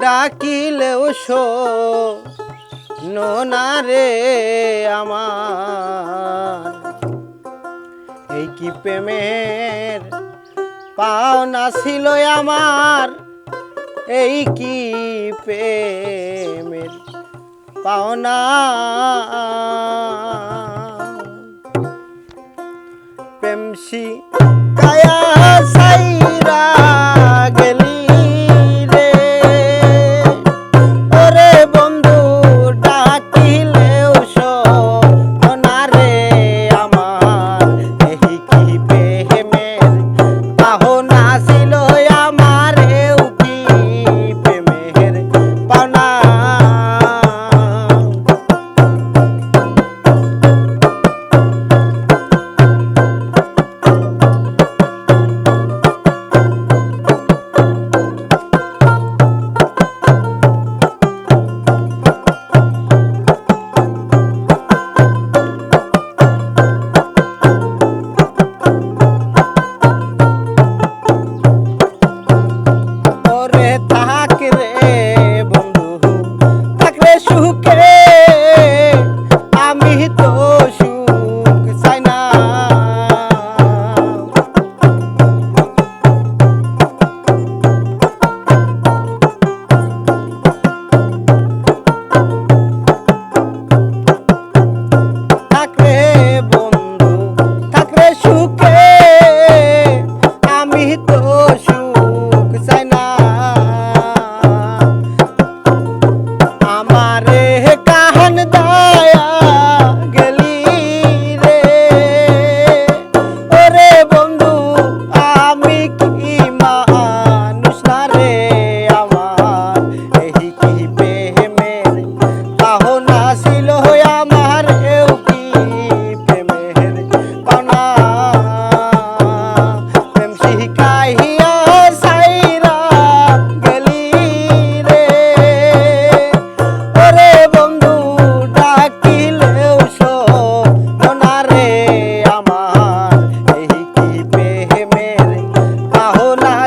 ডাকিলেও show রে আমার। এই কি প্রেমের পাওনা ছিল আমার? এই কি প্রেমের পাওনা? প্রেমসি কায়া সাইরা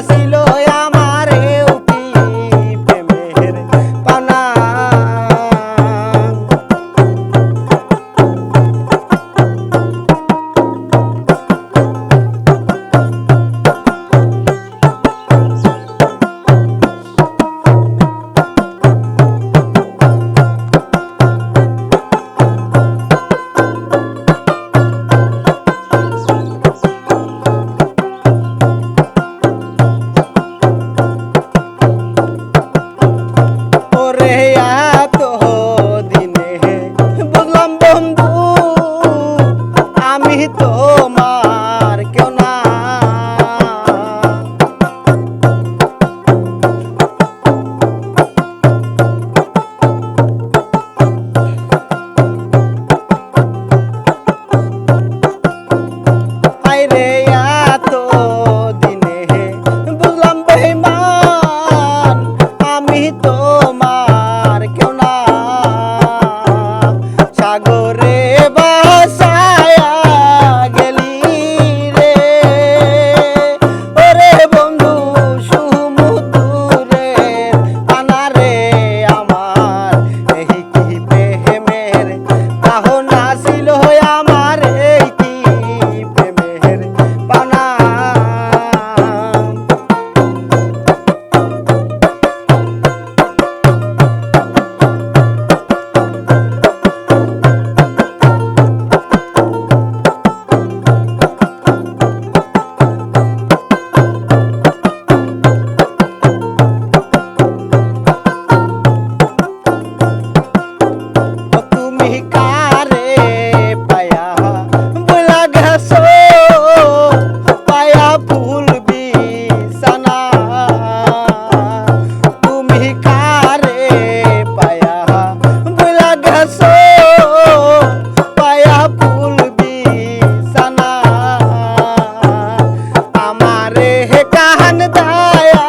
así হে কাহান দায়া